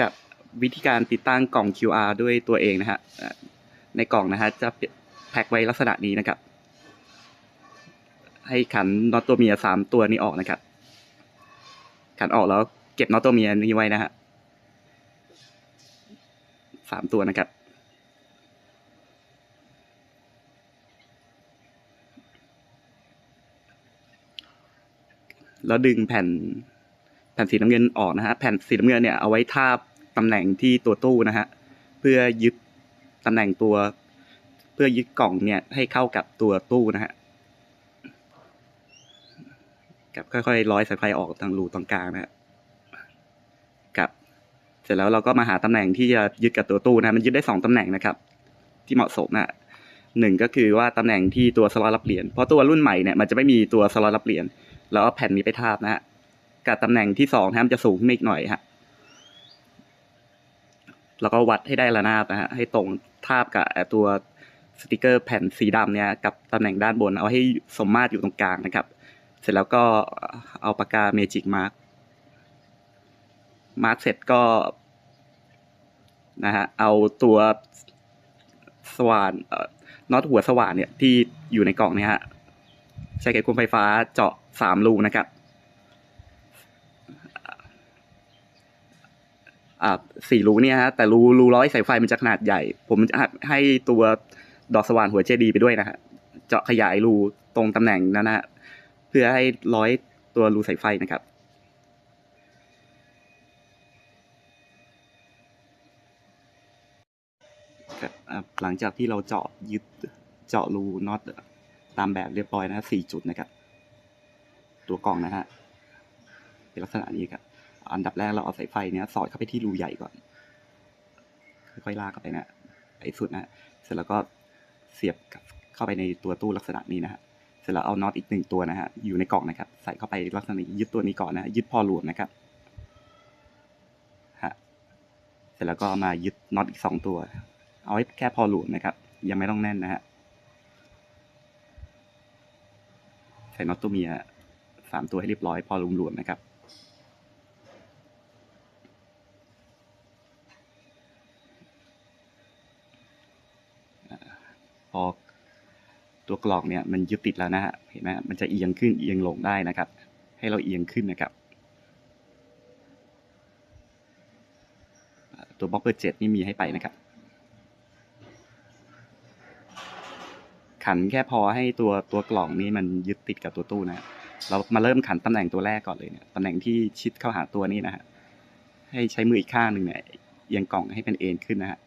กับวิธีการติดตั้งกล่อง QR ด้วยตัวเองนะฮะในกล่องนะฮะจะแพ็คไว้ลักษณะนี้นะครับ ให้ขันน็อตตัวเมียสามตัวนี้ออกนะครับ ขันออกแล้วเก็บน็อตตัวเมียนี้ไว้นะฮะสามตัวนะครับแล้วดึงแผ่นแผ่นสีน้ำเงินออกนะฮะแผ่นสีน้ำเงินเนี่ยเอาไว้ทาบ ตำแหน่งที่ตัวตู้นะฮะเพื่อยึดตำแหน่งตัว เพื่อยึดกล่องเนี่ยให้เข้ากับตัวตู้นะฮะกับค่อยๆร้อยสายไฟออกทางรูตรงกลางนะฮะกับเสร็จแล้วเราก็มาหาตำแหน่งที่จะยึดกับตัวตู้นะมันยึดได้สองตำแหน่งนะครับ ที่เหมาะสมนะฮะหนึ่งก็คือว่าตำแหน่งที่ตัวสล็อตรับเหรียญเพราะตัวรุ่นใหม่เนี่ยมันจะไม่มีตัวสล็อตรับเหรียญแล้วเอาแผ่นนี้ไปทาบนะฮะกับตำแหน่งที่สองนะมันจะสูงขึ้นอีกหน่อยฮะ แล้วก็วัดให้ได้ระนาบนะฮะให้ตรงทาบกับตัวสติกเกอร์แผ่นสีดำเนี่ยกับตำแหน่งด้านบน เอาให้สมมาตรอยู่ตรงกลางนะครับ เสร็จแล้วก็เอาปากกาเมจิกมาร์กมาร์กเสร็จก็นะฮะเอาตัวสว่านน็อตหัวสว่านเนี่ยที่อยู่ในกล่องเนี่ยฮะใช้ไขควงไฟฟ้าเจาะสามรูนะครับ อ่า สี่รูเนี่ยฮะแต่รูรูร้อยสายไฟมันจะขนาดใหญ่ ผมจะให้ตัวดอกสว่านหัวเจดีไปด้วยนะฮะเจาะขยายรูตรงตำแหน่งนั้นนะฮะเพื่อให้ร้อยตัวรูสายไฟนะครับหลังจากที่เราเจาะยึดเจาะรูน็อตตามแบบเรียบร้อยนะสี่จุดนะครับ ตัวกล่องนะฮะเป็นลักษณะนี้ครับ อันดับแรกเราเอาสายไฟเนี้ยสอดเข้าไปที่รูใหญ่ก่อน ค่อยๆลากเข้าไปนะไปสุดนะเสร็จแล้วก็เสียบเข้าไปในตัวตู้ลักษณะนี้นะฮะเสร็จแล้วเอาน็อตอีกหนึ่งตัวนะฮะอยู่ในกล่องนะครับ ใส่เข้าไปลักษณะยึดตัวนี้ก่อนนะฮะยึดพอหลวมนะครับฮะเสร็จแล้วก็มายึดน็อตอีกสองตัว เอาไว้แค่พอหลวมนะครับ ยังไม่ต้องแน่นนะฮะใส่น็อตตัวเมียสามตัวให้เรียบร้อยพอหลวมๆนะครับ พอตัวกล่องเนี่ยมันยึดติดแล้วนะฮะเห็นไหมมันจะเอียงขึ้นเอียงลงได้นะครับ ให้เราเอียงขึ้นนะครับ ตัวบล็อกเกอร์เจ็ดนี่มีให้ไปนะครับ ขันแค่พอให้ตัวตัวกล่องนี้มันยึดติดกับตัวตู้นะฮะเรามาเริ่มขันตำแหน่งตัวแรกก่อนเลยเนี่ยตำแหน่งที่ชิดเข้าหาตัวนี้นะฮะให้ใช้มืออีกข้างหนึ่งเนี่ยเอียงกล่องให้เป็นเอ็นขึ้นนะฮะ